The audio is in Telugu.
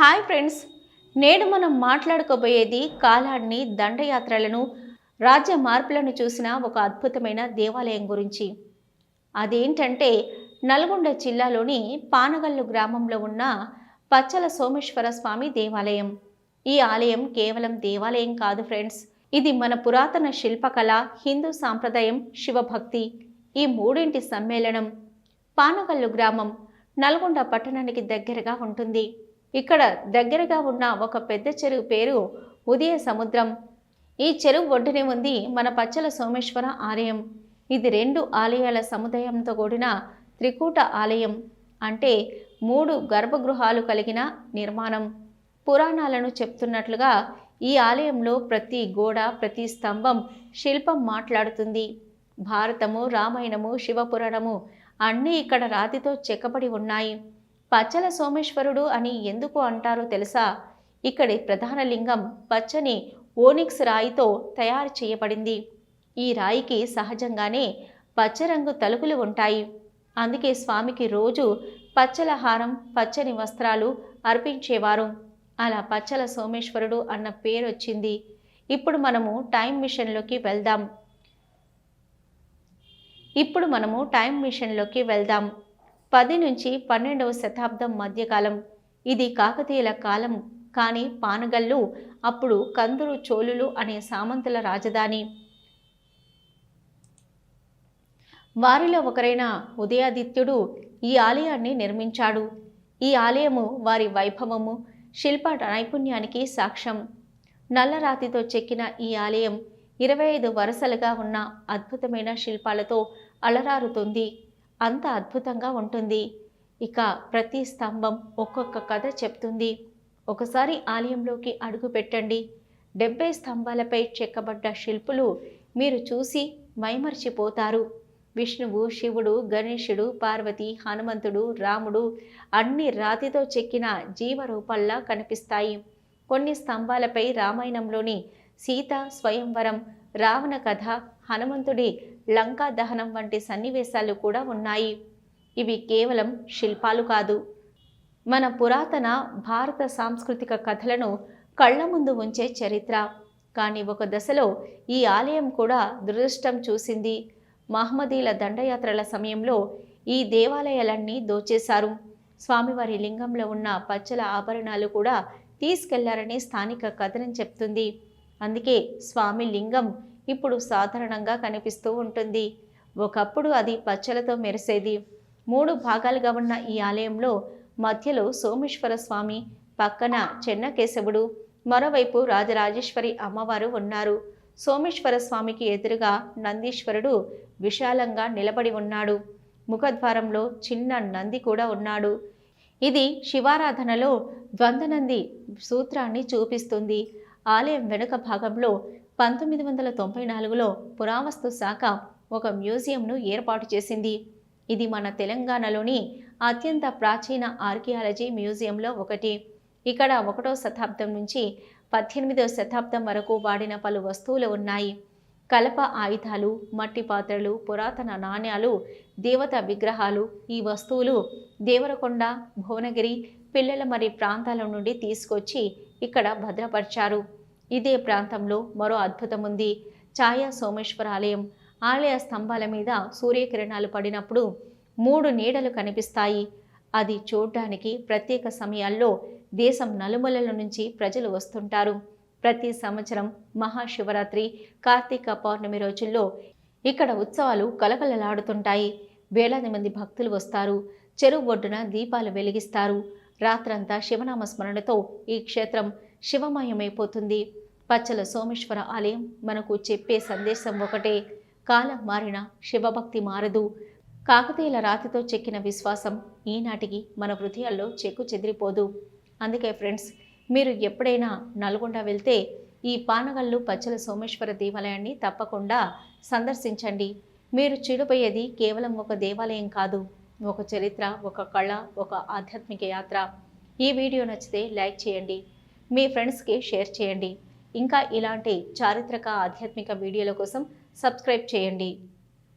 Hi friends. నేడు మనం మాట్లాడుకోబోయేది కాలాన్ని దండయాత్రలను రాజ్య మార్పులను చూసిన ఒక అద్భుతమైన దేవాలయం గురించి. అదేంటంటే నల్గొండ జిల్లాలోని పానగల్లు గ్రామంలో ఉన్న పచ్చల సోమేశ్వర స్వామి దేవాలయం. ఈ ఆలయం కేవలం దేవాలయం కాదు ఫ్రెండ్స్. ఇది మన పురాతన శిల్పకళ హిందూ సాంప్రదాయం శివభక్తి ఈ మూడింటి సమ్మేళనం. పానగల్లు గ్రామం నల్గొండ పట్టణానికి దగ్గరగా ఉంటుంది. ఇక్కడ దగ్గరగా ఉన్న ఒక పెద్ద చెరువు పేరు ఉదయ సముద్రం. ఈ చెరువు ఒడ్డునే ఉంది మన పచ్చల సోమేశ్వర ఆలయం. ఇది రెండు ఆలయాల సముదాయంతో కూడిన త్రికూట ఆలయం. అంటే మూడు గర్భగృహాలు కలిగిన నిర్మాణం. పురాణాలను చెప్తున్నట్లుగా ఈ ఆలయంలో ప్రతి గోడ ప్రతి స్తంభం శిల్పం మాట్లాడుతుంది. భారతము రామాయణము శివపురాణము అన్నీ ఇక్కడ రాతితో చెక్కబడి ఉన్నాయి. పచ్చల సోమేశ్వరుడు అని ఎందుకు అంటారో తెలుసా? ఇక్కడి ప్రధాన లింగం పచ్చని ఓనిక్స్ రాయితో తయారు చేయబడింది. ఈ రాయికి సహజంగానే పచ్చరంగు తలుపులు ఉంటాయి. అందుకే స్వామికి రోజు పచ్చల హారం పచ్చని వస్త్రాలు అర్పించేవారు. అలా పచ్చల సోమేశ్వరుడు అన్న పేరు వచ్చింది ఇప్పుడు మనము టైం మిషన్లోకి వెళ్దాం. ఇప్పుడు మనము టైం మిషన్లోకి వెళ్దాం. పది నుంచి పన్నెండవ శతాబ్దం మధ్యకాలం. ఇది కాకతీయుల కాలం. కానీ పానగల్లు అప్పుడు కందురు చోళులు అనే సామంతుల రాజధాని. వారిలో ఒకరైన ఉదయాదిత్యుడు ఈ ఆలయాన్ని నిర్మించాడు. ఈ ఆలయము వారి వైభవము శిల్ప నైపుణ్యానికి సాక్ష్యం. నల్లరాతితో చెక్కిన ఈ ఆలయం ఇరవై ఐదు వరుసలుగా ఉన్న అద్భుతమైన శిల్పాలతో అలరారుతుంది. అంత అద్భుతంగా ఉంటుంది. ఇక ప్రతి స్తంభం ఒక్కొక్క కథ చెప్తుంది. ఒకసారి ఆలయంలోకి అడుగు పెట్టండి. డెబ్బై స్తంభాలపై చెక్కబడ్డ శిల్పులు మీరు చూసి మైమర్చిపోతారు. విష్ణువు శివుడు గణేశుడు పార్వతి హనుమంతుడు రాముడు అన్ని రాతితో చెక్కిన జీవరూపాల్లా కనిపిస్తాయి. కొన్ని స్తంభాలపై రామాయణంలోని సీత స్వయంవరం రావణ కథ హనుమంతుడి లంకా దహనం వంటి సన్నివేశాలు కూడా ఉన్నాయి. ఇవి కేవలం శిల్పాలు కాదు. మన పురాతన భారత సాంస్కృతిక కథలను కళ్ళ ముందు ఉంచే చరిత్ర. కానీ ఒక దశలో ఈ ఆలయం కూడా దురదృష్టం చూసింది. మహమ్మదీల దండయాత్రల సమయంలో ఈ దేవాలయాలన్నీ దోచేశారు. స్వామివారి లింగంలో ఉన్న పచ్చల ఆభరణాలు కూడా తీసుకెళ్ళారని స్థానిక కథనం చెప్తుంది. అందుకే స్వామి లింగం ఇప్పుడు సాధారణంగా కనిపిస్తూ ఉంటుంది. ఒకప్పుడు అది పచ్చలతో మెరిసేది. మూడు భాగాలుగా ఉన్న ఈ ఆలయంలో మధ్యలో సోమేశ్వర స్వామి పక్కన చెన్నకేశవుడు మరోవైపు రాజరాజేశ్వరి అమ్మవారు ఉన్నారు. సోమేశ్వర స్వామికి ఎదురుగా నందీశ్వరుడు విశాలంగా నిలబడి ఉన్నాడు. ముఖద్వారంలో చిన్న నంది కూడా ఉన్నాడు. ఇది శివారాధనలో ద్వంద్వనంది సూత్రాన్ని చూపిస్తుంది. ఆలయం వెనుక భాగంలో పంతొమ్మిది వందల తొంభై నాలుగులో పురావస్తు శాఖ ఒక మ్యూజియంను ఏర్పాటు చేసింది. ఇది మన తెలంగాణలోని అత్యంత ప్రాచీన ఆర్కియాలజీ మ్యూజియంలో ఒకటి. ఇక్కడ ఒకటో శతాబ్దం నుంచి పద్దెనిమిదవ శతాబ్దం వరకు వాడిన పలు వస్తువులు ఉన్నాయి. కలప ఆయుధాలు మట్టి పాత్రలు పురాతన నాణ్యాలు దేవత విగ్రహాలు ఈ వస్తువులు దేవరకొండ భువనగిరి పిల్లల మరి ప్రాంతాల నుండి తీసుకొచ్చి ఇక్కడ భద్రపరిచారు. ఇదే ప్రాంతంలో మరో అద్భుతం ఉంది. ఛాయా సోమేశ్వర ఆలయం ఆలయ స్తంభాల మీద సూర్యకిరణాలు పడినప్పుడు మూడు నీడలు కనిపిస్తాయి. అది చూడ్డానికి ప్రత్యేక సమయాల్లో దేశం నలుమూలల నుంచి ప్రజలు వస్తుంటారు. ప్రతి సంవత్సరం మహాశివరాత్రి కార్తీక పౌర్ణమి రోజుల్లో ఇక్కడ ఉత్సవాలు కలకలలాడుతుంటాయి. వేలాది మంది భక్తులు వస్తారు. చెరువు ఒడ్డున దీపాలు వెలిగిస్తారు. రాత్రంతా శివనామ స్మరణతో ఈ క్షేత్రం శివమయమైపోతుంది. పచ్చల సోమేశ్వర ఆలయం మనకు చెప్పే సందేశం ఒకటే. కాలం మారిన శివభక్తి మారదు. కాకతీయుల రాతితో చెక్కిన విశ్వాసం ఈనాటికి మన హృదయాల్లో చెక్కు చెదిరిపోదు. అందుకే ఫ్రెండ్స్ మీరు ఎప్పుడైనా నల్గొండ వెళ్తే ఈ పానగల్లు పచ్చల సోమేశ్వర దేవాలయాన్ని తప్పకుండా సందర్శించండి. మీరు చూడబోయేది కేవలం ఒక దేవాలయం కాదు. ఒక చరిత్ర ఒక కళ ఒక ఆధ్యాత్మిక యాత్ర. ఈ వీడియో నచ్చితే లైక్ చేయండి. మీ ఫ్రెండ్స్కి షేర్ చేయండి. ఇంకా ఇలాంటి చారిత్రక ఆధ్యాత్మిక వీడియోల కోసం సబ్స్క్రైబ్ చేయండి.